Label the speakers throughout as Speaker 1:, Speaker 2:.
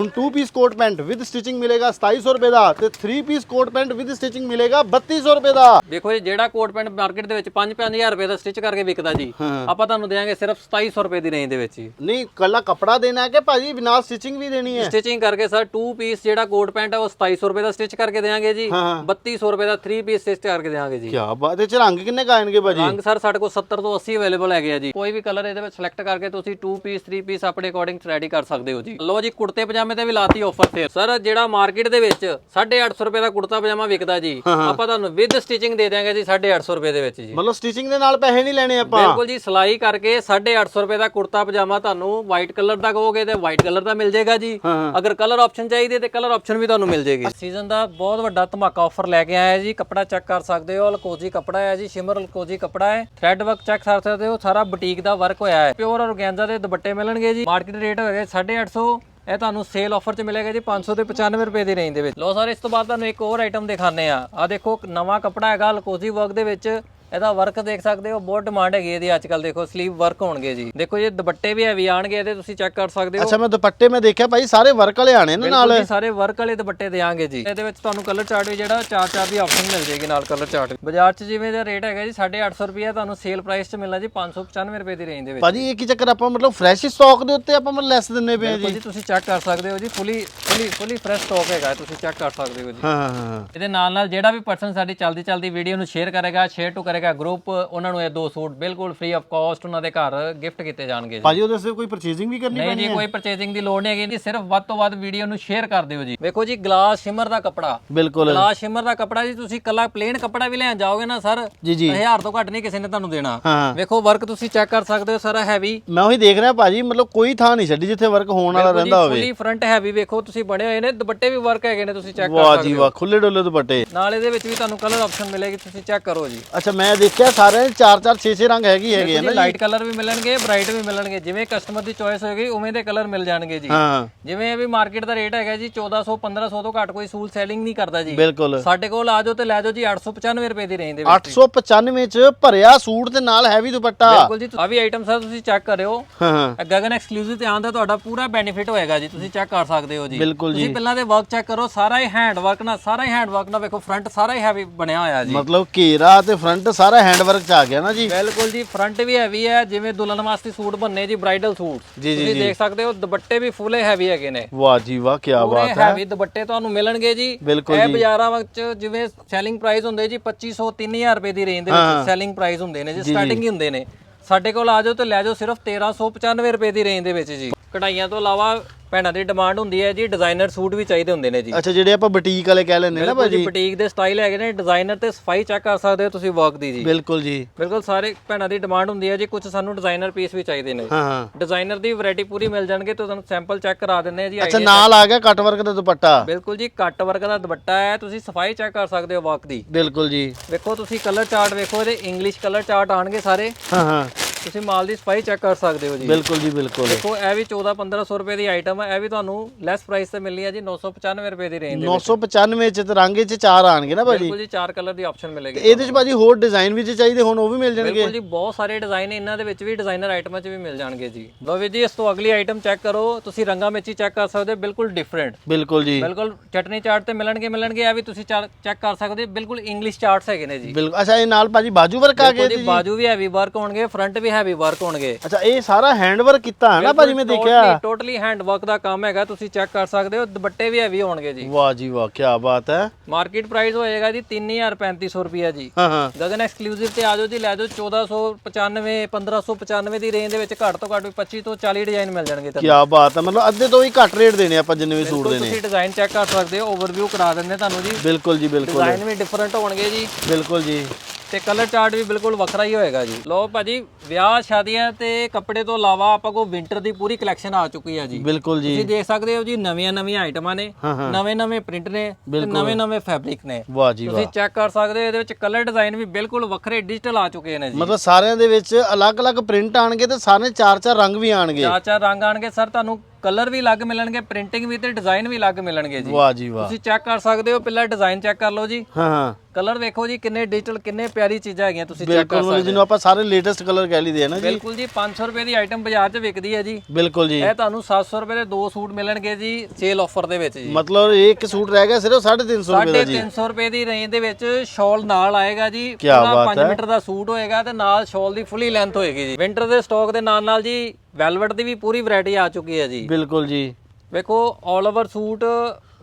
Speaker 1: ਹੁਣ 2 piece coat pant with stitching ਮਿਲੇਗਾ 2700 ਰੁਪਏ ਦਾ ਤੇ 3 piece coat pant with stitching ਮਿਲੇਗਾ 3200 ਰੁਪਏ ਦਾ।
Speaker 2: ਦੇਖੋ ਜੀ ਜਿਹੜਾ ਕੋਟ ਪੈਂਟ ਮਾਰਕੀਟ ਦੇ ਵਿੱਚ 5-5000 ਰੁਪਏ ਦਾ ਸਟਿਚ ਕਰਕੇ ਵਿਕਦਾ ਜੀ ਆਪਾਂ ਤੁਹਾਨੂੰ ਦੇਵਾਂਗੇ ਸਿਰਫ 2700 ਰੁਪਏ ਦੀ ਰੇਂਜ ਦੇ ਵਿੱਚ ਜੀ।
Speaker 1: ਨਹੀਂ ਕੱਲਾ ਕਪੜਾ ਦੇਣਾ ਹੈ ਕਿ ਭਾਜੀ ਬਿਨਾਂ ਸਟਿਚਿੰਗ ਵੀ ਦੇਣੀ ਹੈ?
Speaker 2: ਸਟਿਚਿੰਗ ਕਰਕੇ ਸਰ 2 ਪੀਸ ਜਿਹੜਾ ਕੋਟ ਪੈਂਟ ਹੈ ਉਹ 2700 ਰੁਪਏ ਦਾ ਸਟਿਚ ਕਰਕੇ ਦੇਵਾਂਗੇ ਜੀ
Speaker 1: ਹਾਂ।
Speaker 2: 3200 ਰੁਪਏ ਦਾ 3 ਪੀਸ ਸਟਿਚ ਕਰਕੇ ਦੇਵਾਂਗੇ ਜੀ।
Speaker 1: ਕੀ ਬਾਤ ਹੈ ਚ ਰੰਗ ਕਿੰਨੇ ਕਾਇਨਗੇ ਭਾਜੀ?
Speaker 2: ਰੰਗ ਸਰ ਸਾਡੇ ਕੋਲ 70 ਤੋਂ 80 ਅਵੇਲੇਬਲ ਹੈਗੇ ਆ ਜੀ। ਕੋਈ ਵੀ ਕਲਰ ਇਹਦੇ ਵਿੱਚ ਸਿਲੈਕਟ ਕਰਕੇ ਤੁਸੀਂ 2 ਪੀਸ 3 ਪੀਸ ਆਪਣੇ ਅਕੋਰਡਿੰਗ ਰੈਡੀ ਕਰ ਸਕਦੇ ਹੋ ਜੀ। ਲੋ ਜੀ ਕੁੜਤੇ ਪਜਾਮੇ ਤੇ ਵੀ ਲਾਤੀ ਆਫਰ ਤੇ ਸਰ ਜਿਹੜਾ ਮਾਰਕੀਟ ਦੇ ਵਿੱਚ 850 ਰੁਪਏ ਦਾ ਕੁੜਤਾ ਪਜਾਮਾ ਵਿਕਦਾ ਜੀ ਆਪਾਂ ਤੁਹਾਨੂੰ ਵਿਦ ਸਟਿਚਿੰਗ ਦੇ ਦਿਆਂਗੇ ਜੀ 850 ਰੁਪਏ ਦੇ ਵਿੱਚ ਜੀ।
Speaker 1: ਮਤਲਬ ਸਟਿਚਿੰਗ ਦੇ ਨਾਲ ਪੈਸੇ ਨਹੀਂ ਲੈਣੇ ਆਪਾਂ।
Speaker 2: ਬਿਲਕੁਲ ਜੀ ਸਿਲਾਈ ਕਰਕੇ 850 ਰੁਪਏ ਦਾ ਕੁੜਤਾ ਪਜਾਮਾ ਤੁਹਾਨੂੰ ਵਾਈਟ ਕਲਰ ਦਾ ਕਹੋਗੇ ਤੇ ਵਾਈਟ ਕਲਰ ਦਾ ਮਿਲ ਜਾਏਗਾ ਜੀ। ਅਗਰ ਕਲਰ ਆਪਸ਼ਨ ਚਾਹੀਦੇ ਤੇ ਕਲਰ ਆਪਸ਼ਨ ਵੀ ਤੁਹਾਨੂੰ ਮਿਲ ਜਾਏਗੀ। ਸੀਜ਼ਨ ਦਾ ਬਹੁਤ ਵੱਡਾ ਧਮਾਕਾ ਆਫਰ ਲੈ ਕੇ ਆਇਆ ਜੀ ਕੱਪੜਾ ਚੈੱਕ ਕਰ ਸਕਦੇ ਹੋ ਲਕੋਜੀ ਕੱਪੜਾ ਹੈ ਜੀ ਸ਼ਿਮਰ ਲਕੋਜੀ ਕੱਪੜਾ ਹੈ। ਥ੍ਰੈਡ ਵਰਕ ਚੈੱਕ ਕਰ ਸਕਦੇ ਹੋ ਸਾਰਾ ਬੁਟੀਕ ਦਾ ਵਰਕ ਹੋਇਆ ਹੈ। ਪਿਓਰ ਔਰਗੈਂਜ਼ਾ ਦੇ ਦੁਪੱਟੇ ਮਿਲਣਗੇ ਜੀ। ਮਾਰਕੀਟ ਰੇਟ ਹੋਏਗਾ 850 ਇਹ ਤੁਹਾਨੂੰ ਸੇਲ ਆਫਰ 'ਚ ਮਿਲੇਗਾ ਜੀ 500 ਤੇ 95 ਰੁਪਏ ਦੀ ਰੇਂਜ ਦੇ ਵਿੱਚ। ਲੋ ਸਰ, ਇਸ ਤੋਂ ਬਾਅਦ ਤੁਹਾਨੂੰ ਇੱਕ ਹੋਰ ਆਈਟਮ ਦਿਖਾਣੇ ਆ ਆ ਦੇਖੋ ਨਵਾਂ ਕੱਪੜਾ ਹੈਗਾ ਲਕੋਜੀ ਵਰਕ ਦੇ ਵਿੱਚ। ਇਹਦਾ ਵਰਕ ਦੇਖ ਸਕਦੇ ਹੋ ਬਹੁਤ ਡਿਮਾਂਡ ਹੈਗੀ ਇਹਦੀ ਅੱਜ ਕੱਲ ਦੇਖੋ ਸਲੀਵ ਵਰਕ ਹੋਣਗੇ ਜੀ। ਦੇਖੋ ਇਹ ਦੁਪੱਟੇ ਵੀ ਹੈਵੀ ਆਣਗੇ ਇਹਦੇ ਤੁਸੀਂ ਚੈੱਕ ਕਰ ਸਕਦੇ ਹੋ।
Speaker 1: ਅੱਛਾ ਮੈਂ ਦੁਪੱਟੇ ਮੈਂ ਦੇਖਿਆ ਭਾਈ ਸਾਰੇ ਵਰਕ ਵਾਲੇ ਆਣੇ ਨੇ ਨਾਲ।
Speaker 2: ਬਿਲਕੁਲ ਜੀ, ਸਾਰੇ ਵਰਕ ਵਾਲੇ ਦੁਪੱਟੇ ਦੇਾਂਗੇ ਜੀ। ਇਹਦੇ ਵਿੱਚ ਤੁਹਾਨੂੰ ਕਲਰ ਚਾਰਟ ਵੀ ਜਿਹੜਾ ਚਾਰ ਚਾਰ ਦੀ ਆਪਸ਼ਨ ਮਿਲ ਜੇਗੀ ਨਾਲ ਕਲਰ ਚਾਰਟ ਬਾਜ਼ਾਰ 'ਚ ਜਿਵੇਂ ਦਾ ਰੇਟ ਹੈਗਾ ਜੀ 850 ਰੁਪਏ ਤੁਹਾਨੂੰ ਸੇਲ ਪ੍ਰਾਈਸ 'ਚ ਮਿਲਣਾ ਜੀ 595 ਰੁਪਏ ਦੀ ਰੇਂਜ ਦੇ ਵਿੱਚ।
Speaker 1: ਭਾਜੀ ਇਹ ਕੀ ਚੱਕਰ ਆਪਾਂ ਮਤਲਬ ਫਰੈਸ਼ ਸਟਾਕ ਦੇ ਉੱਤੇ ਆਪਾਂ ਮਤਲਬ ਲੈਸ ਦਿੰਨੇ ਪਏ ਆ
Speaker 2: ਬਿਲਕੁਲ
Speaker 1: ਜੀ
Speaker 2: ਜੀ ਤੁਸੀਂ ਚੈੱਕ ਕਰ ਸਕਦੇ ਹੋ ਜੀ ਫੁੱਲੀ ਫੁੱਲੀ ਫੁੱਲੀ ਫਰੈਸ਼ ਸਟਾਕ ਹੈਗਾ ਤੁਸੀਂ ਚੈੱਕ ਕਰ ਸਕਦੇ ਹੋ ਜੀ।
Speaker 1: ਹਾਂ ਹਾਂ ਹਾਂ।
Speaker 2: ਇਹਦੇ ਨਾਲ ਨਾਲ ਜਿਹੜਾ ਵੀ ਪਰਸਨ ਸਾਡੀ ਚਲਦੀ ਚਲਦੀ ਵੀਡੀਓ ਨੂੰ ਸ਼ੇਅਰ ਕਰੇਗਾ ਸ਼ੇਅਰ ਟੂ ਕਰੇਗਾ ਗਰੁੱਪ ਉਹਨਾਂ ਨੂੰ ਇਹ ਦੋ ਸੂਟ ਬਿਲਕੁਲ ਫ੍ਰੀ ਆਫ ਕਾਸਟ ਉਹਨਾਂ ਦੇ ਘਰ ਗਿਫਟ ਕੀਤੇ ਜਾਣਗੇ
Speaker 1: ਭਾਜੀ ਉਹਦੇ ਸੇ ਕੋਈ ਪਰਚੇਸਿੰਗ ਵੀ ਕਰਨੀ
Speaker 2: ਨਹੀਂ
Speaker 1: ਪੈਣੀ
Speaker 2: ਜੀ ਕੋਈ ਪਰਚੇਸਿੰਗ ਦੀ ਲੋੜ ਨਹੀਂ ਹੈਗੀ। ਜੀ ਸਿਰਫ ਵੱਧ ਤੋਂ ਵੱਧ ਵੀਡੀਓ ਨੂੰ ਸ਼ੇਅਰ ਕਰ ਦਿਓ ਜੀ। ਵੇਖੋ ਜੀ ਗਲਾਸ ਸ਼ਿਮਰ ਦਾ ਕੱਪੜਾ।
Speaker 1: ਬਿਲਕੁਲ।
Speaker 2: ਗਲਾਸ ਸ਼ਿਮਰ ਦਾ ਕੱਪੜਾ ਜੀ ਤੁਸੀਂ ਕੱਲਾ ਪਲੇਨ ਕੱਪੜਾ ਵੀ ਲੈਣ ਜਾਓਗੇ ਨਾ ਸਰ
Speaker 1: ਜੀ ਜੀ।
Speaker 2: 1000 ਤੋਂ ਘੱਟ ਨਹੀਂ ਕਿਸੇ ਨੇ ਤੁਹਾਨੂੰ ਦੇਣਾ।
Speaker 1: ਹਾਂ
Speaker 2: ਵੇਖੋ ਵਰਕ ਤੁਸੀਂ ਚੈੱਕ ਕਰ ਸਕਦੇ ਹੋ ਸਾਰਾ ਹੈਵੀ
Speaker 1: ਮੈਂ ਉਹੀ ਦੇਖ ਰਿਹਾ ਭਾਜੀ ਮਤਲਬ ਕੋਈ ਥਾਂ ਨਹੀਂ ਛੱਡੀ ਜਿੱਥੇ ਵਰਕ ਹੋਣ ਵਾਲਾ ਰਹਿੰਦਾ ਹੋਵੇ।
Speaker 2: ਫੁੱਲੀ ਫਰੰਟ ਹੈਵੀ ਵੇਖੋ ਤੁਸੀਂ ਬਣੇ ਹੋਏ ਨੇ ਦੁਪੱਟੇ ਵੀ ਵਰਕ ਹੈਗੇ ਨੇ ਤੁਸੀਂ ਚੈੱਕ ਕਰ
Speaker 1: ਵਾਹ
Speaker 2: ਸਕਦੇ
Speaker 1: ਜੀ ਵਾਹ ਖੁੱਲੇ ਡੋਲੇ ਦੁਪੱਟੇ।
Speaker 2: ਨਾਲ ਇਹਦੇ ਵਿੱਚ ਵੀ ਤੁਹਾਨੂੰ ਕਲਰ ਆਪਸ਼ਨ ਮਿਲੇਗੀ ਤੁਸੀਂ ਚੈੱਕ ਕਰੋ ਜੀ।
Speaker 1: ਅੱਛਾ ਮੈਂ ਦੇਖਿਆ ਸਾਰੇ 4 4 6 6 ਰੰਗ ਹੈਗੀ ਹੈਗੇ ਆ ਨਾ
Speaker 2: ਲਾਈਟ ਕਲਰ ਵੀ ਮਿਲਣਗੇ ਬ੍ਰਾਈਟ ਵੀ ਮਿਲਣਗੇ। ਜਿਵੇਂ ਕਸਟਮਰ ਦੀ ਚੋਇਸ ਹੋਏਗੀ ਉਵੇਂ ਦੇ ਕਲਰ ਮਿਲ ਜਾਣਗੇ ਜੀ।
Speaker 1: ਹਾਂ।
Speaker 2: ਜਿਵੇਂ ਇਹ ਵੀ ਮਾਰਕੀਟ ਦਾ ਰੇਟ ਹੈਗਾ ਜੀ 1400 1500 ਤੋਂ ਘੱਟ ਕੋਈ ਸੂਲ ਸੈਲਿੰਗ ਨਹੀਂ ਕਰਦਾ ਜੀ।
Speaker 1: ਬਿਲਕੁਲ।
Speaker 2: ਸਾਡੇ ਕੋਲ ਆ ਜਾਓ ਤੇ ਲੈ ਜਾਓ ਜੀ 895 ਰੁਪਏ ਦੀ ਰੇਂਜ ਦੇ ਵਿੱਚ।
Speaker 1: 895 ਚ ਭਰਿਆ ਸੂਟ ਦੇ ਨਾਲ ਹੈਵੀ ਦੁਪੱਟਾ।
Speaker 2: ਬਿਲਕੁਲ ਜੀ ਆ ਵੀ ਆਈਟਮ ਸਰ ਤੁਸੀਂ ਚੈੱਕ ਕਰਿਓ।
Speaker 1: ਹਾਂ ਹਾਂ।
Speaker 2: ਗਗਨ ਐਕਸਕਲੂਸਿਵ ਤੇ ਆਉਣ ਦਾ ਤੁਹਾਡਾ ਪੂਰਾ ਬੈਨੀਫਿਟ ਹੋਏਗਾ ਜੀ ਤੁਸੀਂ ਚੈੱਕ ਕਰ ਸਕਦੇ ਹੋ ਜੀ।
Speaker 1: ਬਿਲਕੁਲ ਜੀ।
Speaker 2: ਤੁਸੀਂ ਪਹਿਲਾਂ ਤੇ ਵਰਕ ਚੈੱਕ ਕਰੋ ਸਾਰਾ ਹੀ ਹੈਂਡ ਵਰਕ ਨਾਲ ਸਾਰਾ ਹੀ ਹੈਂਡ ਵਰਕ ਨਾਲ ਵੇਖੋ ਫਰੰਟ ਸਾਰਾ ਹੀ ਹੈਵੀ ਬਣਿਆ ਹੋਇਆ ਜੀ।
Speaker 1: ਮਤਲਬ ਘੇਰਾ ਤੇ ਫਰੰਟ ਸਾਰਾ ਹੈਂਡ ਵਰਕ ਚ ਆ ਗਿਆ ਨਾ ਜੀ।
Speaker 2: ਬਿਲਕੁਲ ਜੀ ਫਰੰਟ ਵੀ ਹੈਵੀ ਹੈ ਜਿਵੇਂ ਦੁਲਹਨ ਵਾਸਤੇ ਸੂਟ ਬੰਨੇ ਜੀ ਬ੍ਰਾਈਡਲ ਸੂਟ।
Speaker 1: ਜੀ, ਜੀ,
Speaker 2: ਤੁਸੀਂ ਦੇਖ ਸਕਦੇ ਹੋ ਦੁਪੱਟੇ ਵੀ ਫੁੱਲੇ ਹੈਵੀ ਹੈਗੇ ਨੇ।
Speaker 1: ਵਾਹ ਜੀ ਵਾਹ ਕੀ ਬਾਤ ਹੈ।
Speaker 2: ਹੈਵੀ ਦੁਪੱਟੇ ਤੁਹਾਨੂੰ ਮਿਲਣਗੇ ਜੀ। ਇਹ ਬਾਜ਼ਾਰਾਂ ਵਿੱਚ ਜਿਵੇਂ ਸੈਲਿੰਗ ਪ੍ਰਾਈਸ ਹੁੰਦੇ ਜੀ 2500 3000 ਰੁਪਏ ਦੀ ਰੇਂਜ ਦੇ ਵਿੱਚ ਸੈਲਿੰਗ ਪ੍ਰਾਈਸ ਹੁੰਦੇ ਨੇ ਜੀ ਸਟਾਰਟਿੰਗ ਹੀ ਹੁੰਦੇ ਨੇ। ਸਾਡੇ ਕੋਲ ਆ ਜਾਓ ਤੇ ਲੈ ਜਾਓ ਸਿਰਫ 1395 ਰੁਪਏ ਦੀ ਰੇਂਜ ਦੇ ਵਿੱਚ ਜੀ। ਕਢਾਈਆਂ ਤੋਂ ਇਲਾਵਾ ਭੈਣਾਂ ਦੀ ਡਿਮਾਂਡ ਹੁੰਦੀ ਹੈ ਜੀ ਡਿਜ਼ਾਈਨਰ ਸੂਟ ਵੀ ਚਾਹੀਦੇ ਹੁੰਦੇ ਨੇ ਜੀ।
Speaker 1: ਅੱਛਾ ਜਿਹੜੇ ਆਪਾਂ ਬੁਟੀਕ ਵਾਲੇ ਕਹਿ ਲੈਂਦੇ ਨਾ ਭਾਜੀ।
Speaker 2: ਬੁਟੀਕ ਦੇ ਸਟਾਈਲ ਹੈਗੇ ਨੇ ਡਿਜ਼ਾਈਨਰ ਤੇ ਸਫ਼ਾਈ ਚੈੱਕ ਕਰ ਸਕਦੇ ਹੋ ਤੁਸੀਂ ਵਰਕ ਦੀ ਜੀ।
Speaker 1: ਬਿਲਕੁਲ ਜੀ।
Speaker 2: ਬਿਲਕੁਲ ਸਾਰੇ ਭੈਣਾਂ ਦੀ ਡਿਮਾਂਡ ਹੁੰਦੀ ਹੈ ਜੀ ਕੁਝ ਸਾਨੂੰ ਡਿਜ਼ਾਈਨਰ ਪੀਸ ਵੀ ਚਾਹੀਦੇ ਨੇ।
Speaker 1: ਹਾਂ ਹਾਂ।
Speaker 2: ਡਿਜ਼ਾਈਨਰ ਦੀ ਵੈਰਾਈਟੀ ਪੂਰੀ ਮਿਲ ਜਾਣਗੇ ਤੇ ਤੁਹਾਨੂੰ ਸੈਂਪਲ ਚੈੱਕ ਕਰਾ ਦਿੰਦੇ ਆ ਜੀ
Speaker 1: ਅੱਛਾ ਨਾਲ ਆ ਗਿਆ ਕੱਟ ਵਰਕ ਦਾ ਦੁਪੱਟਾ?
Speaker 2: ਬਿਲਕੁਲ ਜੀ ਕੱਟ ਵਰਕ ਦਾ ਦੁਪੱਟਾ ਹੈ ਤੁਸੀਂ ਸਫ਼ਾਈ ਚੈੱਕ ਕਰ ਸਕਦੇ ਹੋ ਵਰਕ ਦੀ।
Speaker 1: ਬਿਲਕੁਲ ਜੀ।
Speaker 2: ਵੇਖੋ ਤੁਸੀਂ ਕਲਰ ਚਾਰਟ ਵੇਖੋ ਇਹਦੇ ਇੰਗਲਿਸ਼ ਕਲਰ ਚਾਰਟ ਆਣਗੇ ਸਾਰੇ।
Speaker 1: ਹਾਂ ਹਾਂ।
Speaker 2: ਤੁਸੀਂ ਮਾਲ ਦੀ ਸਫ਼ਾਈ ਚੈੱਕ ਕਰ ਸਕਦੇ ਹੋ ਜੀ।
Speaker 1: ਬਿਲਕੁਲ ਜੀ ਬਿਲਕੁਲ।
Speaker 2: ਦੇਖੋ ਇਹ ਵੀ 14 1500 ਰੁਪਏ ਦੀ ਆਈਟਮ ਹੈ ਇਹ ਵੀ ਤੁਹਾਨੂੰ ਲੈਸ ਪ੍ਰਾਈਸ ਤੇ ਮਿਲਣੀ ਹੈ ਜੀ 995 ਰੁਪਏ ਦੀ ਰੇਂਜ ਦੇ
Speaker 1: 995 ਚ ਤੇ ਰੰਗੇ ਚ ਚਾਰ ਆਣਗੇ ਨਾ ਭਾਜੀ।
Speaker 2: ਬਿਲਕੁਲ ਜੀ ਚਾਰ ਕਲਰ ਦੀ ਆਪਸ਼ਨ ਮਿਲੇਗੀ
Speaker 1: ਇਹਦੇ ਚ ਭਾਜੀ ਹੋਰ ਡਿਜ਼ਾਈਨ ਵੀ ਜੇ ਚਾਹੀਦੇ ਹੁਣ ਉਹ ਵੀ ਮਿਲ ਜਾਣਗੇ।
Speaker 2: ਬਿਲਕੁਲ ਜੀ ਬਹੁਤ ਸਾਰੇ ਡਿਜ਼ਾਈਨ ਇਹਨਾਂ ਦੇ ਵਿੱਚ ਵੀ ਡਿਜ਼ਾਈਨਰ ਆਈਟਮਾਂ 'ਚ ਵੀ ਮਿਲ ਜਾਣਗੇ ਜੀ। ਲੋ ਵੀ ਜੀ ਇਸ ਤੋਂ ਅਗਲੀ ਆਈਟਮ ਚੈੱਕ ਕਰੋ ਤੁਸੀਂ ਰੰਗਾਂ ਵਿੱਚ ਹੀ ਚੈੱਕ ਕਰ ਸਕਦੇ ਹੋ ਬਿਲਕੁਲ ਡਿਫਰੈਂਟ
Speaker 1: ਬਿਲਕੁਲ ਜੀ।
Speaker 2: ਬਿਲਕੁਲ ਚਟਨੀ ਚਾਰਟ ਤੇ ਮਿਲਣਗੇ ਮਿਲਣਗੇ ਇਹ ਵੀ ਤੁਸੀਂ ਚੈੱਕ ਕਰ ਸਕਦੇ ਹੋ ਬਿਲਕੁਲ ਇੰਗਲਿਸ਼ ਚਾਰਟਸ ਹੈਗੇ ਨੇ ਜੀ।
Speaker 1: ਬਿਲਕੁਲ ਅੱਛਾ ਇਹ ਨਾਲ ਭਾਜੀ ਬਾਜੂ ਵਰਕ ਆ ਗਏ
Speaker 2: ਉਹਦੀ ਬਾਜੂ ਵੀ ਹੈਵੀ ਵਰਕ ਹੋਣਗੇ ਫਰੰਟ ਵੀ ਹੈਵੀ ਵਰਕ ਹੋਣਗੇ।
Speaker 1: ਅੱਛਾ ਇਹ ਸਾਰਾ ਹੈਂਡ ਵਰਕ ਕੀਤਾ ਹੈ ਨਾ ਭਾਜੀ ਮੈਂ ਦੇਖਿਆ।
Speaker 2: ਟੋਟਲੀ ਹੈਂਡ ਵਰਕ ਦਾ ਕੰਮ ਹੈਗਾ ਤੁਸੀਂ ਚੈੱਕ ਕਰ ਸਕਦੇ ਹੋ ਦੁਪੱਟੇ ਵੀ ਹੈਵੀ ਹੋਣਗੇ ਜੀ।
Speaker 1: ਵਾਹ ਜੀ ਵਾਹ ਕੀ ਬਾਤ ਹੈ।
Speaker 2: ਮਾਰਕੀਟ ਪ੍ਰਾਈਸ ਹੋਏਗਾ ਜੀ 3350 ਰੁਪਿਆ ਜੀ।
Speaker 1: ਹਾਂ ਹਾਂ।
Speaker 2: ਗਗਨ ਐਕਸਕਲੂਸਿਵ ਤੇ ਆ ਜਾਓ ਜੀ ਲੈ ਜਾਓ 1495 1595 ਦੀ ਰੇਂਜ ਦੇ ਵਿੱਚ ਘੱਟ ਤੋਂ ਘੱਟ ਵੀ 25 ਤੋਂ 40 ਡਿਜ਼ਾਈਨ ਮਿਲ ਜਾਣਗੇ
Speaker 1: ਕੀ ਬਾਤ ਹੈ ਮਤਲਬ ਅੱਧੇ ਤੋਂ ਵੀ ਘੱਟ ਰੇਟ ਦੇਣੇ ਆਪਾਂ ਜਿੰਨੇ ਵੀ ਸੂਟ ਦੇਣੇ।
Speaker 2: ਤੁਸੀਂ ਡਿਜ਼ਾਈਨ ਚੈੱਕ ਕਰ ਸਕਦੇ ਹੋ ਓਵਰਵਿਊ ਕਰਾ ਦਿੰਦੇ ਤੁਹਾਨੂੰ ਜੀ।
Speaker 1: ਬਿਲਕੁਲ ਜੀ ਬਿਲਕੁਲ।
Speaker 2: ਡਿਜ਼ਾਈਨ ਵੀ ਡਿਫਰੈਂਟ ਹੋਣਗੇ ਜੀ।
Speaker 1: ਬਿਲਕੁਲ ਜੀ।
Speaker 2: ਤੇ ਕਲਰ ਚਾਰਟ ਵੀ ਬਿਲਕੁਲ ਵੱਖਰਾ ਹੀ ਹੋਏਗਾ ਜੀ। ਲੋ ਭਾਜੀ ਵਿਆਹ ਸ਼ਾਦੀਆਂ ਤੇ ਕੱਪੜੇ ਤੋਂ ਇਲਾਵਾ ਆਪਾਂ ਕੋ ਵਿੰਟਰ ਦੀ ਪੂਰੀ ਕਲੈਕਸ਼ਨ ਆ ਚੁੱਕੀ ਹੈ ਜੀ।
Speaker 1: ਬਿਲਕੁਲ ਜੀ।
Speaker 2: ਤੁਸੀਂ ਦੇਖ ਸਕਦੇ ਹੋ ਜੀ ਨਵੀਆਂ ਨਵੀਆਂ ਆਈਟਮਾਂ ਨੇ ਨਵੇਂ ਨਵੇਂ ਪ੍ਰਿੰਟ ਨੇ ਤੇ ਨਵੇਂ ਨਵੇਂ ਫੈਬਰਿਕ ਨੇ।
Speaker 1: ਵਾਹ ਜੀ
Speaker 2: ਤੁਸੀਂ ਚੈੱਕ ਕਰ ਸਕਦੇ ਹੋ ਇਹਦੇ ਵਿੱਚ ਕਲਰ ਡਿਜ਼ਾਈਨ ਵੀ ਬਿਲਕੁਲ ਵੱਖਰੇ ਡਿਜੀਟਲ ਆ ਚੁੱਕੇ ਨੇ ਜੀ।
Speaker 1: ਮਤਲਬ ਸਾਰਿਆਂ ਦੇ ਵਿੱਚ ਅਲੱਗ-ਅਲੱਗ ਪ੍ਰਿੰਟ ਆਣਗੇ ਤੇ ਸਾਰੇ ਚਾਰ ਚਾਰ ਰੰਗ ਵੀ ਆਣਗੇ।
Speaker 2: ਚਾਰ ਚਾਰ ਰੰਗ ਆਣਗੇ। ਸਰ ਤੁਹਾਨੂੰ ਕਲਰ ਵੀ ਅਲੱਗ ਮਿਲਣਗੇ ਪ੍ਰਿੰਟਿੰਗ ਵੀ ਤੇ ਡਿਜ਼ਾਈਨ ਵੀ ਅਲੱਗ ਮਿਲਣਗੇ ਜੀ।
Speaker 1: ਵਾਹ ਜੀ ਵਾਹ।
Speaker 2: ਤੁਸੀਂ ਚੈੱਕ ਕਰ ਸਕਦੇ ਹੋ ਪਹਿਲਾਂ ਡਿਜ਼ਾਈਨ ਚੈੱਕ ਕਰ ਲਓ ਜੀ।
Speaker 1: ਹਾਂ ਹਾਂ।
Speaker 2: ਕਲਰ ਵੇਖੋ ਜੀ ਕਿੰਨੇ ਡਿਜੀਟਲ ਕਿੰਨੇ ਪਿਆਰੀ ਚੀਜ਼ਾਂ ਹੈਗੀਆਂ ਤੁਸੀਂ ਚੈੱਕ ਕਰ
Speaker 1: ਬਿਲਕੁਲ ਮਤਲਬ ਜਿਹਨੂੰ ਆਪਾਂ ਸਾਰੇ ਲੇਟੈਸਟ ਕਲਰ ਕਹਿ ਲਈਦੇ ਨਾ ਜੀ।
Speaker 2: ਬਿਲਕੁਲ ਜੀ 500 ਰੁਪਏ ਦੀ ਆਈਟਮ ਬਾਜ਼ਾਰ 'ਚ ਵਿਕਦੀ ਹੈ ਜੀ।
Speaker 1: ਬਿਲਕੁਲ ਜੀ।
Speaker 2: ਇਹ ਤੁਹਾਨੂੰ 700 ਰੁਪਏ ਦੇ ਦੋ ਸੂਟ ਮਿਲਣਗੇ ਜੀ ਸੇਲ ਆਫਰ ਦੇ ਵਿੱਚ ਜੀ।
Speaker 1: ਮਤਲਬ ਇੱਕ ਸੂਟ ਰਹਿ ਗਿਆ ਸਿਰਫ 350 ਰੁਪਏ ਦਾ ਜੀ।
Speaker 2: 350 ਰੁਪਏ ਦੀ ਰੇਂਜ ਦੇ ਵਿੱਚ ਸ਼ਾਲ ਨਾਲ ਆਏਗਾ ਜੀ। ਪੂਰਾ
Speaker 1: ਬਾਤ
Speaker 2: 5 ਮੀਟਰ ਦਾ ਸੂਟ ਹੋਏਗਾ ਤੇ ਨਾਲ ਸ਼ਾਲ ਦੀ ਫੁੱਲੀ ਲੈਂਥ ਹੋਏਗੀ ਜੀ। ਵਿੰਟਰ ਦੇ ਸਟਾਕ ਦੇ ਨਾਲ ਨਾਲ ਜੀ ਵੈਲਵਟ ਦੀ ਵੀ ਪੂਰੀ ਵੈਰਾਈਟੀ ਆ ਚੁੱਕੀ ਹੈ ਜੀ।
Speaker 1: ਬਿਲਕੁਲ ਜੀ।
Speaker 2: ਵੇਖੋ 올 ਓਵਰ ਸੂਟ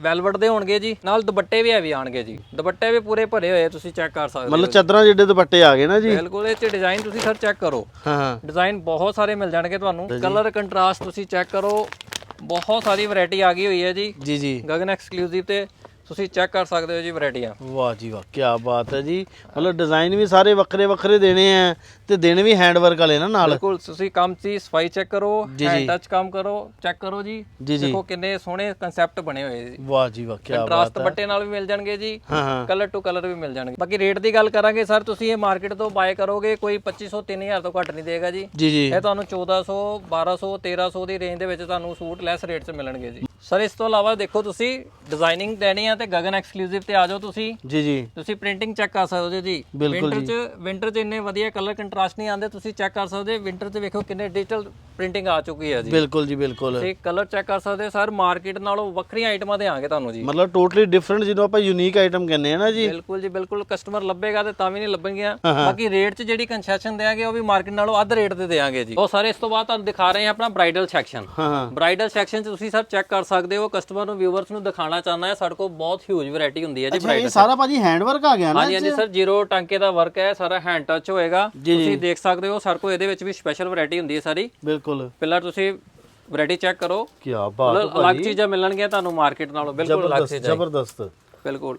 Speaker 2: ਵੈਲਵਟ ਦੇ ਹੋਣਗੇ ਜੀ ਨਾਲ ਦੁਪੱਟੇ ਵੀ ਹੈਵੀ ਆਣਗੇ ਜੀ। ਦੁਪੱਟੇ ਵੀ ਪੂਰੇ ਭਰੇ ਹੋਏ ਤੁਸੀਂ ਚੈੱਕ ਕਰ ਸਕਦੇ ਹੋ
Speaker 1: ਮਤਲਬ ਚਾਦਰਾਂ ਜਿੱਡੇ ਦੁਪੱਟੇ ਆ ਗਏ ਨਾ ਜੀ।
Speaker 2: ਬਿਲਕੁਲ ਇਹ ਚ ਡਿਜ਼ਾਈਨ ਤੁਸੀਂ ਸਰ ਚੈੱਕ ਕਰੋ।
Speaker 1: ਹਾਂ ਹਾਂ।
Speaker 2: ਡਿਜ਼ਾਈਨ ਬਹੁਤ ਸਾਰੇ ਮਿਲ ਜਾਣਗੇ ਤੁਹਾਨੂੰ। ਕਲਰ ਕੰਟਰਾਸਟ ਤੁਸੀਂ ਚੈੱਕ ਕਰੋ। ਬਹੁਤ ਸਾਰੀ ਵੈਰਾਈਟੀ ਆ ਗਈ ਹੋਈ ਹੈ ਜੀ।
Speaker 1: ਜੀ ਜੀ।
Speaker 2: ਗਗਨ ਐਕਸਕਲੂਸਿਵ ਤੇ ਤੁਸੀਂ ਚੈੱਕ ਕਰ ਸਕਦੇ ਹੋ ਜੀ ਵੈਰਾਈਟੀਆਂ।
Speaker 1: ਵਾਹ ਜੀ ਵਾਹ ਕੀ ਬਾਤ ਹੈ ਜੀ। ਮਤਲਬ ਡਿਜ਼ਾਈਨ ਵੀ ਸਾਰੇ ਵੱਖਰੇ ਵੱਖਰੇ ਦੇਣੇ ਆ ਤੇ ਦੇਣੇ ਵੀ ਹੈਂਡ ਵਰਕ ਵਾਲੇ ਨਾ ਨਾਲ।
Speaker 2: ਬਿਲਕੁਲ ਤੁਸੀਂ ਕੰਮ ਦੀ ਸਫ਼ਾਈ ਚੈੱਕ ਕਰੋ ਹੈਂਡ। ਟੱਚ ਕੰਮ ਕਰੋ ਚੈੱਕ ਕਰੋ ਜੀ। ਦੇਖੋ ਕਿੰਨੇ ਸੋਹਣੇ ਕਨਸੈਪਟ ਬਣੇ ਹੋਏ ਜੀ।
Speaker 1: ਵਾਹ ਜੀ ਵਾਹ ਕੀ
Speaker 2: ਕੰਟਰਾਸਟ
Speaker 1: ਬਾਤ ਹੈ।
Speaker 2: ਦੁਪੱਟੇ ਨਾਲ ਵੀ ਮਿਲ ਜਾਣਗੇ ਜੀ। ਕਲਰ ਟੂ ਕਲਰ ਵੀ ਮਿਲ ਜਾਣਗੇ। ਬਾਕੀ ਰੇਟ ਦੀ ਗੱਲ ਕਰਾਂਗੇ ਸਰ ਤੁਸੀਂ ਇਹ ਮਾਰਕੀਟ ਤੋਂ ਬਾਏ ਕਰੋਗੇ ਕੋਈ 2500 3000 ਤੋਂ ਘੱਟ ਨਹੀਂ ਦੇਗਾ ਜੀ। ਇਹ ਤੁਹਾਨੂੰ 1400 1200 1300 ਦੀ ਰੇਂਜ ਦੇ ਵਿੱਚ ਤੁਹਾਨੂੰ ਸੂਟ ਲੈਸ ਰੇਟ 'ਚ ਮਿਲਣਗੇ ਜੀ। ਸਰ ਇਸ ਤੋਂ ਇਲਾਵਾ ਦੇਖੋ ਤੁਸੀਂ ਡਿਜ਼ਾਈਨਿੰਗ ਲੈਣੀ ਆ ਤੇ ਗਗਨ ਐਕਸਕਲੂਸਿਵ ਤੇ ਆ ਜਾਓ ਤੁਸੀਂ।
Speaker 1: ਜੀ ਜੀ।
Speaker 2: ਤੁਸੀਂ ਪ੍ਰਿੰਟਿੰਗ ਚੈੱਕ ਕਰ ਸਕਦੇ ਹੋ ਜੀ।
Speaker 1: ਬਿਲਕੁਲ
Speaker 2: ਵਿੰਟਰ 'ਚ ਵਿੰਟਰ 'ਚ ਇੰਨੇ ਵਧੀਆ ਕਲਰ ਕੰਟਰਾਸਟ ਨਹੀਂ ਆਉਂਦੇ ਤੁਸੀਂ ਚੈੱਕ ਕਰ ਸਕਦੇ ਵਿੰਟਰ 'ਚ ਵੇਖੋ ਕਿੰਨੇ ਡਿਜੀਟਲ ਪ੍ਰਿੰਟਿੰਗ ਆ ਚੁੱਕੀ ਹੈ ਜੀ।
Speaker 1: ਬਿਲਕੁਲ ਜੀ ਬਿਲਕੁਲ।
Speaker 2: ਤੇ ਕਲਰ ਚੈੱਕ ਕਰ ਸਕਦੇ ਸਰ ਮਾਰਕੀਟ ਨਾਲੋਂ ਵੱਖਰੀਆਂ ਆਈਟਮਾਂ ਦੇ ਆਣਗੇ ਤੁਹਾਨੂੰ ਜੀ।
Speaker 1: ਮਤਲਬ ਟੋਟਲੀ ਡਿਫਰੈਂਟ ਜਿਹਨੂੰ ਆਪਾਂ ਯੂਨੀਕ ਆਈਟਮ ਕਹਿੰਦੇ ਆ ਨਾ ਜੀ।
Speaker 2: ਬਿਲਕੁਲ ਜੀ ਬਿਲਕੁਲ। ਕਸਟਮਰ ਲੱਭੇਗਾ ਤੇ ਤਾਂ ਵੀ ਨਹੀਂ ਲੱਭਣਗੀਆਂ। ਬਾਕੀ ਰੇਟ 'ਚ ਜਿਹੜੀ ਕੰਸੈਸ਼ਨ ਦੇਾਂਗੇ ਉਹ ਵੀ ਮਾਰਕੀਟ ਨਾਲੋਂ ਅੱਧ ਰੇਟ ਤੇ ਦੇਾਂਗੇ ਜੀ। ਉਹ ਸਾਰੇ ਇਸ ਤੋਂ ਬਾਅਦ ਤੁਹਾਨੂੰ ਦਿਖਾ ਰਹੇ ਹਾਂ ਆਪਣਾ ਬ੍ਰਾਈਡਲ ਸੈਕਸ਼ਨ
Speaker 1: ਹਾਂ
Speaker 2: ਬ੍ਰਾਈਡਲ ਸੈਕਸ਼ਨ 'ਚ ਤੁਸੀਂ ਸਰ ਚੈੱਕ ਕਰ ਸਕਦੇ ਹੋ ਕਸਟਮਰ ਨੂੰ ਵਿਊਵਰਸ ਨੂੰ ਦਿਖਾਣਾ ਚਾਹੁੰਦਾ ਹੈ। ਸਾਡੇ ਕੋਲ ਬਹੁਤ ਹਿਊਜ ਵੈਰਾਈਟੀ ਹੁੰਦੀ ਹੈ ਜੀ
Speaker 1: ਅੱਛਾ ਇਹ ਸਾਰਾ ਭਾਜੀ ਹੈਂਡ ਵਰਕ ਆ ਗਿਆ ਨਾ
Speaker 2: ਹਾਂਜੀ ਹਾਂਜੀ ਸਰ ਜ਼ੀਰੋ ਟਾਂਕੇ ਦਾ ਵਰਕ ਹੈ ਸਾਰਾ ਹੈਂਡ ਟੱਚ ਹੋਏਗਾ।
Speaker 1: ਜੀ, ਜੀ।
Speaker 2: ਤੁਸੀਂ ਦੇਖ ਸਕਦੇ ਹੋ ਸਾਡੇ ਕੋਲ ਇਹਦੇ ਵਿੱਚ ਵੀ ਸਪੈਸ਼ਲ ਵੈਰਾਈਟੀ ਹੁੰਦੀ ਹੈ ਸਾਰੀ।
Speaker 1: ਬਿਲਕੁਲ।
Speaker 2: ਪਹਿਲਾਂ ਤੁਸੀਂ ਵੈਰਾਈਟੀ ਚੈੱਕ ਕਰੋ।
Speaker 1: ਕੀ ਬਾਤ
Speaker 2: ਮਤਲਬ ਅਲੱਗ ਚੀਜ਼ਾਂ ਮਿਲਣਗੀਆਂ ਤੁਹਾਨੂੰ ਮਾਰਕੀਟ ਨਾਲੋਂ ਬਿਲਕੁਲ ਅਲੱਗ
Speaker 1: ਜ਼ਬਰਦਸਤ
Speaker 2: ਚੀਜ਼ਾਂ
Speaker 1: ਜ਼ਬਰਦਸਤ।
Speaker 2: ਬਿਲਕੁਲ।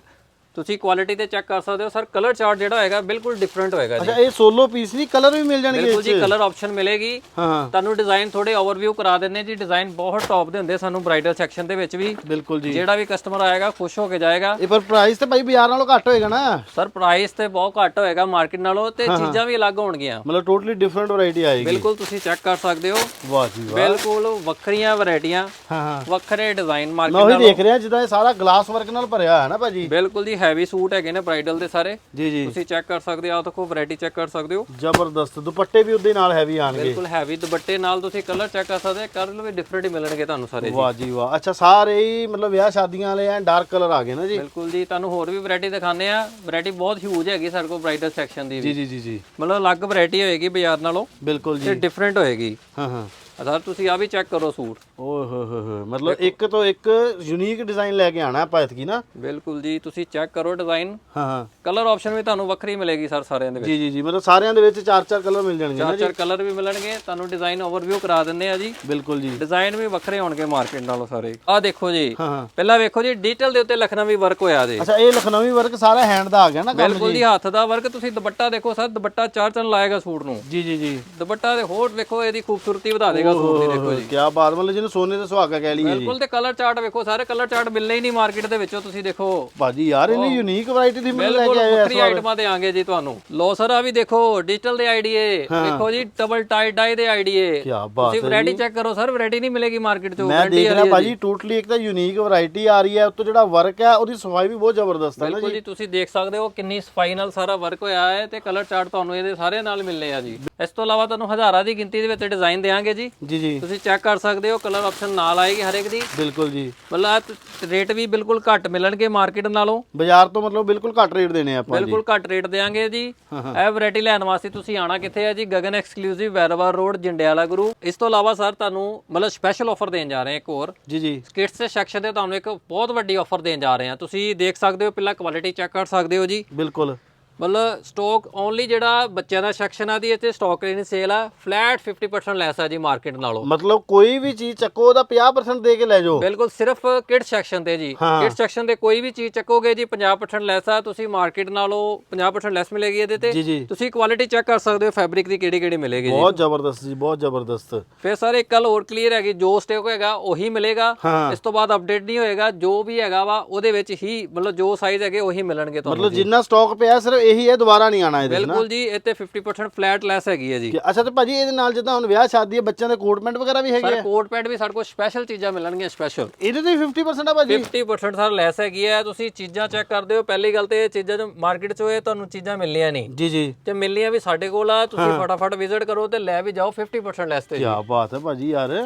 Speaker 2: ਤੁਸੀਂ ਕੁਆਲਿਟੀ ਤੇ ਚੈੱਕ ਕਰ ਸਕਦੇ ਹੋ ਸਰ ਕਲਰ ਚਾਰਟ ਜਿਹੜਾ ਹੋਏਗਾ ਬਿਲਕੁਲ ਡਿਫਰੈਂਟ ਹੋਏਗਾ ਜੀ।
Speaker 1: ਅੱਛਾ ਇਹ ਸੋਲੋ ਪੀਸ ਨਹੀਂ ਕਲਰ ਵੀ ਮਿਲ ਜਾਣਗੇ
Speaker 2: ਬਿਲਕੁਲ ਜੀ ਕਲਰ ਆਪਸ਼ਨ ਮਿਲੇਗੀ।
Speaker 1: ਹਾਂ ਹਾਂ।
Speaker 2: ਤੁਹਾਨੂੰ ਡਿਜ਼ਾਈਨ ਥੋੜੇ ਓਵਰਵਿਊ ਕਰਾ ਦਿੰਨੇ ਜੀ। ਡਿਜ਼ਾਈਨ ਬਹੁਤ ਟੌਪ ਦੇ ਹੁੰਦੇ ਸਾਨੂੰ ਬ੍ਰਾਈਡਲ ਸੈਕਸ਼ਨ ਦੇ ਵਿੱਚ ਵੀ।
Speaker 1: ਬਿਲਕੁਲ ਜੀ।
Speaker 2: ਜਿਹੜਾ ਵੀ ਕਸਟਮਰ ਆਏਗਾ ਖੁਸ਼ ਹੋ ਕੇ ਜਾਏਗਾ।
Speaker 1: ਇਹ ਪਰ ਪ੍ਰਾਈਸ ਤੇ ਭਾਈ ਬਾਜ਼ਾਰ ਨਾਲੋਂ ਘੱਟ ਹੋਏਗਾ ਨਾ?
Speaker 2: ਸਰ ਪ੍ਰਾਈਸ ਤੇ ਬਹੁਤ ਘੱਟ ਹੋਏਗਾ ਮਾਰਕੀਟ ਨਾਲੋਂ ਤੇ ਚੀਜ਼ਾਂ ਵੀ ਅਲੱਗ ਹੋਣਗੀਆਂ।
Speaker 1: ਮਤਲਬ ਟੋਟਲੀ ਡਿਫਰੈਂਟ ਵੈਰਾਈਟੀ ਆਏਗੀ।
Speaker 2: ਬਿਲਕੁਲ ਤੁਸੀਂ ਚੈੱਕ ਕਰ ਸਕਦੇ ਹੋ।
Speaker 1: ਵਾਹ ਜੀ ਵਾਹ।
Speaker 2: ਬਿਲਕੁਲ ਵੱਖਰੀਆਂ ਵੈਰਾਈਟੀਆਂ
Speaker 1: ਹਾਂ ਹਾਂ।
Speaker 2: ਵੱਖਰੇ ਡਿਜ਼ਾਈਨ
Speaker 1: ਮੈਂ
Speaker 2: ਮਾਰਕੀਟ
Speaker 1: ਉਹੀ
Speaker 2: ਨਾਲੋਂ।
Speaker 1: ਦੇਖ ਰਿਹਾ ਜਿੱਦਾਂ ਇਹ ਸਾਰਾ ਗਲਾਸ ਵਰਕ ਨਾਲ ਭਰਿਆ ਹੋਇਆ ਨਾ ਭਾਜੀ।
Speaker 2: ਬਿਲਕੁਲ ਜੀ ਹੈਵੀ ਸੂਟ ਹੈਗੇ ਨੇ ਬ੍ਰਾਈਡਲ ਦੇ ਸਾਰੇ।
Speaker 1: ਜੀ ਜੀ।
Speaker 2: ਤੁਸੀਂ ਚੈੱਕ ਕਰ ਸਕਦੇ ਆਹ ਦੇਖੋ ਵੈਰਾਈਟੀ ਚੈੱਕ ਕਰ ਸਕਦੇ ਹੋ।
Speaker 1: ਜ਼ਬਰਦਸਤ ਦੁਪੱਟੇ ਵੀ ਉਹਦੇ ਨਾਲ ਹੈਵੀ ਆਣਗੇ।
Speaker 2: ਬਿਲਕੁਲ ਹੈਵੀ ਦੁਪੱਟੇ ਨਾਲ ਤੁਸੀਂ ਕਲਰ ਚੈੱਕ ਕਰ ਸਕਦੇ ਕਲਰ ਵੀ ਡਿਫਰੈਂਟ ਹੀ ਮਿਲਣਗੇ ਤੁਹਾਨੂੰ ਸਾਰੇ ਜੀ।
Speaker 1: ਵਾਹ ਜੀ ਵਾਹ। ਅੱਛਾ ਸਾਰੇ ਹੀ ਮਤਲਬ ਵਿਆਹ ਸ਼ਾਦੀਆਂ ਵਾਲੇ ਐ ਡਾਰਕ ਕਲਰ ਆ ਗਏ ਨਾ ਜੀ?
Speaker 2: ਬਿਲਕੁਲ ਜੀ ਤੁਹਾਨੂੰ ਹੋਰ ਵੀ ਵੈਰਾਈਟੀ ਦਿਖਾਉਂਦੇ ਆ ਵੈਰਾਈਟੀ ਬਹੁਤ ਹਿਊਜ ਹੈਗੀ ਸਾਡੇ ਕੋਲ ਬ੍ਰਾਈਡਲ ਸੈਕਸ਼ਨ ਦੀ ਵੀ।
Speaker 1: ਜੀ ਜੀ ਜੀ
Speaker 2: ਮਤਲਬ ਅਲੱਗ ਵੈਰਾਈਟੀ ਹੋਏਗੀ ਬਾਜ਼ਾਰ ਨਾਲੋਂ
Speaker 1: ਬਿਲਕੁਲ
Speaker 2: ਤੇ
Speaker 1: ਜੀ।
Speaker 2: ਡਿਫਰੈਂਟ ਹੋਏਗੀ।
Speaker 1: ਹਾਂ ਹਾਂ।
Speaker 2: ਸਰ ਤੁਸੀਂ ਆ ਵੀ ਚੈੱਕ ਕਰੋ ਸੂਟ।
Speaker 1: ਓਏ ਹੋਏ ਹੋਏ ਹੋਏ ਮਤਲਬ ਇੱਕ ਤੋਂ ਇੱਕ ਯੂਨੀਕ ਡਿਜ਼ਾਈਨ ਲੈ ਕੇ ਆਣਾ ਆਪਾਂ ਇਤਕੀ ਨਾ।
Speaker 2: ਬਿਲਕੁਲ ਜੀ ਤੁਸੀਂ ਚੈੱਕ ਕਰੋ ਡਿਜ਼ਾਈਨ
Speaker 1: ਹਾਂ ਹਾਂ।
Speaker 2: ਕਲਰ ਆਪਸ਼ਨ ਵੀ ਤੁਹਾਨੂੰ ਵੱਖਰੀ ਮਿਲੇਗੀ ਸਰ ਸਾਰਿਆਂ ਦੇ ਵਿੱਚ।
Speaker 1: ਜੀ ਜੀ ਜੀ ਮਤਲਬ ਸਾਰਿਆਂ ਦੇ ਵਿੱਚ ਚਾਰ ਚਾਰ ਕਲਰ ਮਿਲ ਜਾਣਗੇ ਨਾ
Speaker 2: ਚਾਰ ਚਾਰ ਕਲਰ ਵੀ ਮਿਲਣਗੇ ਤੁਹਾਨੂੰ ਡਿਜ਼ਾਈਨ ਓਵਰਵਿਊ ਕਰਾ ਦਿੰਦੇ ਆ ਜੀ।
Speaker 1: ਬਿਲਕੁਲ ਜੀ।
Speaker 2: ਡਿਜ਼ਾਈਨ ਵੀ ਵੱਖਰੇ ਹੋਣਗੇ ਮਾਰਕੀਟ ਨਾਲੋਂ ਸਾਰੇ। ਆਹ ਦੇਖੋ ਜੀ। ਪਹਿਲਾਂ ਵੇਖੋ ਜੀ ਡਿਟੇਲ ਦੇ ਉੱਤੇ ਲਖਨਵੀ ਵਰਕ ਹੋਇਆ ਜੀ।
Speaker 1: ਅੱਛਾ ਇਹ ਲਖਨਊਈ ਵਰਕ ਸਾਰਾ ਹੈਂਡ ਦਾ ਆ ਗਿਆ ਨਾ ਕੰਮ
Speaker 2: ਬਿਲਕੁਲ ਜੀ? ਹੱਥ ਦਾ ਵਰਕ ਤੁਸੀਂ ਦੁਪੱਟਾ ਦੇਖੋ ਸਰ ਦੁਪੱਟਾ ਚਾਰ ਚੰਨ ਲਾਏਗਾ ਸੂਟ ਨੂੰ।
Speaker 1: ਜੀ ਜੀ ਜੀ।
Speaker 2: ਦੁਪੱਟਾ ਦੇ ਹੋਰ ਵੇਖੋ ਇਹਦੀ ਖੂਬਸੂਰਤੀ ਵਧਾ ਦੇਗਾ ਸੂਟ ਦੀ ਦੇਖੋ ਜੀ।
Speaker 1: ਕੀ ਬਾਤ ਮਤਲਬ ਜਿਹਨੂੰ ਸੋਨੇ ਦੇ ਸੁਹਾਗਾ ਕਹਿ ਲਈਏ ਜੀ।
Speaker 2: ਬਿਲਕੁਲ ਤੇ ਕਲਰ ਚਾਰਟ ਵੇਖੋ ਸਾਰੇ ਕਲਰ ਚਾਰਟ ਮਿਲਨੇ ਹੀ ਨਹੀਂ ਮਾਰਕੀਟ ਦੇ ਵਿੱਚੋਂ ਤੁਸੀਂ ਦੇਖੋ।
Speaker 1: ਭਾਜੀ ਯਾਰ ਇਹਨੇ ਯੂਨੀਕ ਵੈਰਾਈਟੀ ਦੀ ਮਿਲ ਲੈ
Speaker 2: ਬਿਲਕੁਲ
Speaker 1: ਕੇ ਆਏ ਆ
Speaker 2: ਵੱਖਰੀ ਆਈਟਮਾਂ ਦੇ ਆਂਗੇ ਜੀ ਤੁਹਾਨੂੰ। ਲੋ ਸਰ ਆ ਵੀ ਦੇਖੋ ਡਿਜੀਟਲ ਦੇ ਆਈਡੀਏ ਦੇਖੋ ਜੀ ਡਬਲ ਟਾਈ ਡਾਈ ਦੇ ਆਈਡੀਏ
Speaker 1: ਕੀ ਬਾਤ
Speaker 2: ਤੁਸੀਂ ਵੈਰਾਈਟੀ ਚੈੱਕ ਕਰੋ ਸਰ ਵੈਰਾਈਟੀ ਨਹੀਂ ਮਿਲੇਗੀ ਮਾਰਕੀਟ ਚੋਂ
Speaker 1: ਮੈਂ ਦੇਖ ਰਿਹਾ ਭਾਜੀ ਟੋਟਲੀ ਇੱਕ ਤਾਂ ਯੂਨੀਕ ਵੈਰਾਈਟੀ ਆ ਰਹੀ ਹੈ ਉੱਤੋਂ ਜਿਹੜਾ ਵਰਕ ਹੈ ਉਹਦੀ ਸਫ਼ਾਈ ਵੀ ਬਹੁਤ ਜ਼ਬਰਦਸਤ ਹੈ ਨਾ
Speaker 2: ਬਿਲਕੁਲ ਜੀ। ਤੁਸੀਂ ਦੇਖ ਸਕਦੇ ਹੋ ਕਿੰਨੀ ਸਫ਼ਾਈ ਨਾਲ ਸਾਰਾ ਵਰਕ ਹੋਇਆ ਹੈ ਤੇ ਕਲਰ ਚਾਰਟ ਤੁਹਾਨੂੰ ਇਹਦੇ ਸਾਰੇ ਨਾਲ ਮਿਲਨੇ ਆ ਜੀ। ਇਸ ਤੋਂ ਇਲਾਵਾ ਤੁਹਾਨੂੰ ਹਜ਼ਾਰਾਂ ਦੀ ਗਿਣਤੀ ਦੇ ਵਿੱਚ ਡਿਜ਼ਾਈਨ ਦੇਾਂਗੇ ਜੀ।
Speaker 1: ਜੀ ਜੀ।
Speaker 2: ਤੁਸੀਂ ਚੈੱਕ ਕਰ ਸਕਦੇ ਹੋ ਕਲਰ ਆਪਸ਼ਨ ਨਾਲ ਆਏਗੀ ਹਰੇਕ ਦੀ।
Speaker 1: ਬਿਲਕੁਲ ਜੀ।
Speaker 2: ਮਤਲਬ ਰੇਟ ਵੀ ਬਿਲਕੁਲ ਘੱਟ ਮਿਲਣਗੇ ਮਾਰਕੀਟ ਨਾਲੋਂ।
Speaker 1: ਬਾਜ਼ਾਰ ਤੋਂ ਮਤਲਬ ਬਿਲਕੁਲ ਘੱਟ ਰੇਟ ਦੇਣੇ ਆਪਾਂ ਜੀ।
Speaker 2: ਬਿਲਕੁਲ ਘੱਟ ਰੇਟ ਦੇਾਂਗੇ ਜੀ। ਇਹ ਵੈਰਾਈਟੀ ਲੈਣ ਵਾਸਤੇ ਤੁਸੀਂ ਆਣਾ ਕਿੱਥੇ ਹੈ ਜੀ? Gagan exclusive ਵੈਰਵਾ road Jandiala Guru. ਇਸ ਤੋਂ ਇਲਾਵਾ ਸਰ ਤੁਹਾਨੂੰ ਮਤਲਬ ਸਪੈਸ਼ਲ ਆਫਰ ਦੇਣ ਜਾ ਰਹੇ ਹਾਂ ਇੱਕ ਹੋਰ।
Speaker 1: ਜੀ ਜੀ।
Speaker 2: ਕਿਡਸ ਦੇ ਸੈਕਸ਼ਨ ਤੇ ਤੁਹਾਨੂੰ ਇੱਕ ਬਹੁਤ ਵੱਡੀ ਆਫਰ ਦੇਣ ਜਾ ਰਹੇ ਹਾਂ। ਤੁਸੀਂ ਦੇਖ ਸਕਦੇ ਹੋ ਪਹਿਲਾਂ ਕੁਆਲਿਟੀ ਚੈੱਕ ਕਰ ਸਕਦੇ ਹੋ ਜੀ।
Speaker 1: ਬਿਲਕੁਲ।
Speaker 2: ਮਤਲਬ ਸਟਾਕ ਓਨਲੀ ਜਿਹੜਾ ਬੱਚਿਆਂ ਦਾ ਸੈਕਸ਼ਨ ਆ ਦੀ ਇੱਥੇ ਸਟਾਕ ਲੈਣੀ ਸੇਲ ਆ ਫਲੈਟ 50% ਲੈਸ ਆ ਜੀ ਮਾਰਕੀਟ ਨਾਲੋਂ।
Speaker 1: ਮਤਲਬ ਕੋਈ ਵੀ ਚੀਜ਼ ਚੱਕੋ ਉਹਦਾ 50% ਦੇ ਕੇ ਲੈ ਜਾਓ।
Speaker 2: ਬਿਲਕੁਲ ਸਿਰਫ ਕਿਡ ਸੈਕਸ਼ਨ ਤੇ ਜੀ। ਕਿਡ ਸੈਕਸ਼ਨ ਤੇ ਕੋਈ ਵੀ ਚੀਜ਼ ਚੱਕੋਗੇ ਜੀ 50% ਲੈਸ ਆ ਤੁਸੀਂ ਮਾਰਕੀਟ ਨਾਲੋਂ 50% ਲੈਸ ਮਿਲੇਗੀ ਇਹਦੇ ਤੇ। ਤੁਸੀਂ ਕੁਆਲਿਟੀ ਚੈੱਕ ਕਰ ਸਕਦੇ ਹੋ ਫੈਬਰਿਕ ਦੀ ਕਿਹੜੀ ਕਿਹੜੀ ਮਿਲੇਗੀ ਜੀ।
Speaker 1: ਬਹੁਤ ਜ਼ਬਰਦਸਤ ਜੀ ਬਹੁਤ ਜ਼ਬਰਦਸਤ।
Speaker 2: ਫਿਰ ਸਾਰੇ ਇੱਕ ਗੱਲ ਹੋਰ ਕਲੀਅਰ ਹੈਗੀ ਜੋ ਸਟਾਕ ਹੋਏਗਾ ਉਹੀ ਮਿਲੇਗਾ। ਇਸ ਤੋਂ ਬਾਅਦ ਅਪਡੇਟ ਨਹੀਂ ਹੋਏਗਾ ਜੋ ਵੀ ਹੈਗਾ ਵਾ ਉਹਦੇ ਵਿੱਚ ਹੀ ਮਤਲਬ ਜੋ ਸਾਈਜ਼ ਹੈਗੇ ਉਹੀ ਮਿਲਣਗੇ ਤੁਹਾਨੂੰ
Speaker 1: ਮਤਲਬ ਜਿੰਨਾ ਸਟਾਕ ਪਿਆ ਸਿਰਫ ਇਹੀ ਹੈ ਦੁਬਾਰਾ ਨਹੀਂ ਆਣਾ ਇਹਦੇ 'ਚ ਨਾ।
Speaker 2: ਬਿਲਕੁਲ ਜੀ ਇਹ ਤੇ 50% ਫਲੈਟ ਲੈਸ ਹੈਗੀ ਹੈ ਜੀ।
Speaker 1: ਅੱਛਾ ਤੇ ਭਾਜੀ ਇਹਦੇ ਨਾਲ ਜਿੱਦਾਂ ਹੁਣ ਵਿਆਹ ਸ਼ਾਦੀ ਹੈ ਬੱਚਿਆਂ ਦੇ ਕੋਟ ਪੈਂਟ ਵਗੈਰਾ ਵੀ ਹੈਗੇ
Speaker 2: ਸਰ ਕੋਟ ਪੈਂਟ ਵੀ ਸਾਡੇ ਕੋਲ ਸਪੈਸ਼ਲ ਚੀਜ਼ਾਂ ਮਿਲਣਗੀਆਂ ਸਪੈਸ਼ਲ
Speaker 1: ਇਹਦੇ ਤੇ ਵੀ 50% ਆ ਭਾਜੀ?
Speaker 2: 50% ਸਰ ਲੈਸ ਹੈਗੀ ਹੈ। ਤੁਸੀਂ ਚੀਜ਼ਾਂ ਚੈੱਕ ਕਰਦੇ ਹੋ ਪਹਿਲੀ ਗੱਲ ਤੇ ਇਹ ਚੀਜ਼ਾਂ ਜੋ ਮਾਰਕੀਟ 'ਚੋਂ ਇਹ ਤੁਹਾਨੂੰ ਚੀਜ਼ਾਂ ਮਿਲਣੀਆਂ ਨਹੀਂ।
Speaker 1: ਜੀ ਜੀ।
Speaker 2: ਤੇ ਮਿਲਣੀਆਂ ਵੀ ਸਾਡੇ ਕੋਲ ਆ ਤੁਸੀਂ ਫਟਾਫਟ ਵਿਜ਼ਿਟ ਕਰੋ ਤੇ ਲੈ ਵੀ ਜਾਓ 50% ਲੈਸ ਤੇ।
Speaker 1: ਕੀ ਬਾਤ ਹੈ ਭਾਜੀ ਯਾਰ।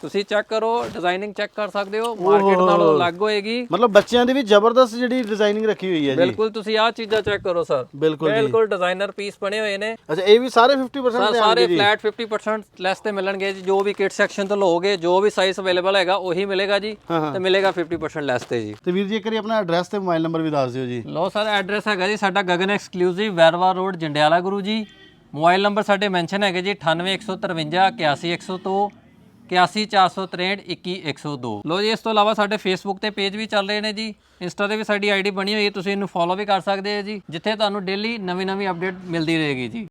Speaker 2: ਤੁਸੀਂ ਚੈੱਕ ਕਰੋ ਡਿਜ਼ਾਈਨਿੰਗ ਚੈੱਕ ਕਰ ਸਕਦੇ ਹੋ ਮਾਰਕੀਟ ਨਾਲੋਂ ਅਲੱਗ ਹੋਏਗੀ।
Speaker 1: ਮਤਲਬ ਬੱਚਿਆਂ ਦੀ ਵੀ ਜ਼ਬਰਦਸਤ ਜਿਹੜੀ ਡਿਜ਼ਾਈਨਿੰਗ ਰੱਖੀ ਹੋਈ ਹੈ ਜੀ।
Speaker 2: ਬਿਲਕੁਲ ਤੁਸੀਂ ਆਹ ਚੀਜ਼ਾਂ ਚੈੱਕ ਕਰੋ ਸਰ
Speaker 1: ਬਿਲਕੁਲ
Speaker 2: ਬਿਲਕੁਲ ਡਿਜ਼ਾਈਨਰ ਪੀਸ ਬਣੇ ਹੋਏ ਨੇ।
Speaker 1: ਅੱਛਾ ਇਹ ਵੀ ਸਾਰੇ 50%
Speaker 2: ਸਰ
Speaker 1: ਤੇ
Speaker 2: ਸਾਰੇ ਫਲੈਟ 50% ਲੈਸ ਤੇ ਮਿਲਣਗੇ ਜੀ। ਜੋ ਵੀ ਕਿਟ ਸੈਕਸ਼ਨ ਤੋਂ ਲਓਗੇ ਜੋ ਵੀ ਸਾਈਜ਼ ਅਵੇਲੇਬਲ ਹੈਗਾ ਉਹੀ ਮਿਲੇਗਾ ਜੀ। ਤੇ ਮਿਲੇਗਾ 50% ਲੈਸ ਤੇ ਜੀ।
Speaker 1: ਤੇ ਵੀਰ ਜੀ ਇੱਕ ਵਾਰੀ ਆਪਣਾ ਐਡਰੈਸ ਤੇ ਮੋਬਾਈਲ ਨੰਬਰ ਵੀ ਦੱਸ ਦਿਓ ਜੀ।
Speaker 2: ਲੋ ਸਰ ਐਡਰੈਸ ਹੈਗਾ ਜੀ ਸਾਡਾ Gagan exclusive ਵੈਰਵਾ road Jandiala Guru ji. Mobile number ਸਾਡੇ ਮੈਂਸ਼ਨ ਹੈਗੇ ਜੀ 98153 81102 81463 21102 ਲੋ ਜੀ, ਇਸ ਤੋਂ ਇਲਾਵਾ ਸਾਡੇ ਫੇਸਬੁੱਕ ਤੇ ਪੇਜ ਵੀ ਚੱਲ ਰਹੇ ਨੇ ਜੀ। ਇੰਸਟਾ ਤੇ ਵੀ ਸਾਡੀ ਆਈਡੀ ਬਣੀ ਹੋਈ ਹੈ, ਤੁਸੀਂ ਇਹਨੂੰ ਫੋਲੋ ਵੀ ਕਰ ਸਕਦੇ ਹੋ ਜੀ, ਜਿੱਥੇ ਤੁਹਾਨੂੰ ਡੇਲੀ ਨਵੀਂ ਨਵੀਂ ਅਪਡੇਟ ਮਿਲਦੀ ਰਹੇਗੀ ਜੀ।